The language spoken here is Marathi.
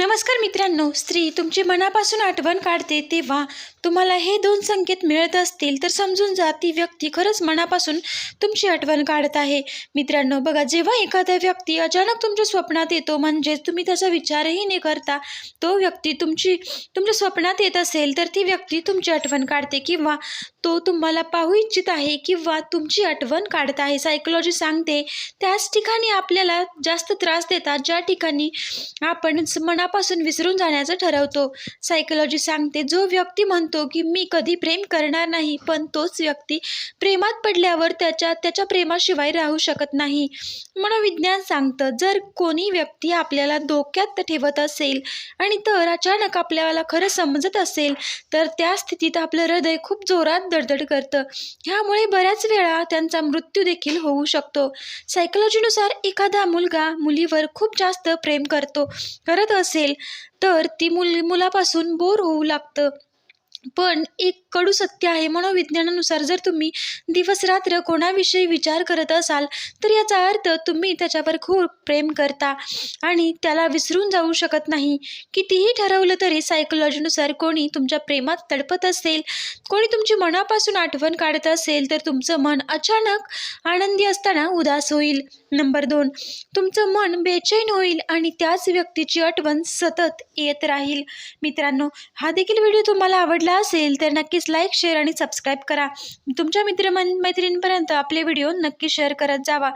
नमस्कार मित्रांनो स्त्री तुमची मनापासून आठवण काढते तेव्हा तुम्हाला हे दोन संकेत मिळत असतील तर समजून जा ती व्यक्ती खरंच मनापासून तुमची आठवण काढत आहे. मित्रांनो बघा जेव्हा एखादा व्यक्ती अचानक तुमच्या स्वप्नात येतो म्हणजेच तुम्ही त्याचा विचारही न करता तो व्यक्ती तुमची तुमच्या स्वप्नात येत असेल तर ती व्यक्ती तुमची आठवण काढते किंवा तो तुम्हाला पाहू इच्छित आहे किंवा तुमची आठवण काढत आहे. सायकोलॉजी सांगते त्याच ठिकाणी आपल्याला जास्त त्रास देतात ज्या ठिकाणी आपण मना मनापासून विसरून जाण्याचं ठरवतो. सायकोलॉजी सांगते जो व्यक्ती म्हणतो की मी कधी प्रेम करणार नाही पण तोच व्यक्ती प्रेमात पडल्यावर त्याच्या त्याच्या प्रेमाशिवाय राहू शकत नाही. मनोविज्ञान सांगतं जर कोणी व्यक्ती आपल्याला धोक्यात ठेवत असेल आणि तर अचानक आपल्याला खरं समजत असेल तर त्या स्थितीत आपलं हृदय खूप जोरात दडदड करतं. ह्यामुळे बऱ्याच वेळा त्यांचा मृत्यू देखील होऊ शकतो. सायकोलॉजीनुसार एखादा मुलगा मुलीवर खूप जास्त प्रेम करतो. करत असेल तर ती मुल मुलापासून बोर होऊ लागतं. पण एक कडू सत्य आहे. मनोविज्ञानानुसार जर तुम्ही दिवस रात्र कोणाविषयी विचार करत असाल तर याचा अर्थ तुम्ही त्याच्यावर खूप प्रेम करता आणि त्याला विसरून जाऊ शकत नाही. कितीही ठरवलं तरी सायकोलॉजीनुसार कोणी तुमच्या प्रेमात तडपत असेल कोणी तुमची मनापासून आठवण काढत असेल तर तुमचं मन अचानक आनंदी असताना उदास होईल. नंबर दोन तुमचं मन बेचैन होईल आणि त्याच व्यक्तीची आठवण सतत येत राहील. मित्रांनो हा देखील व्हिडिओ तुम्हाला आवडला असेल तर नक्कीच लाईक शेअर आणि सबस्क्राईब करा. तुमच्या मित्र मैत्रिणींपर्यंत आपले व्हिडिओ नक्की शेअर करत जावा.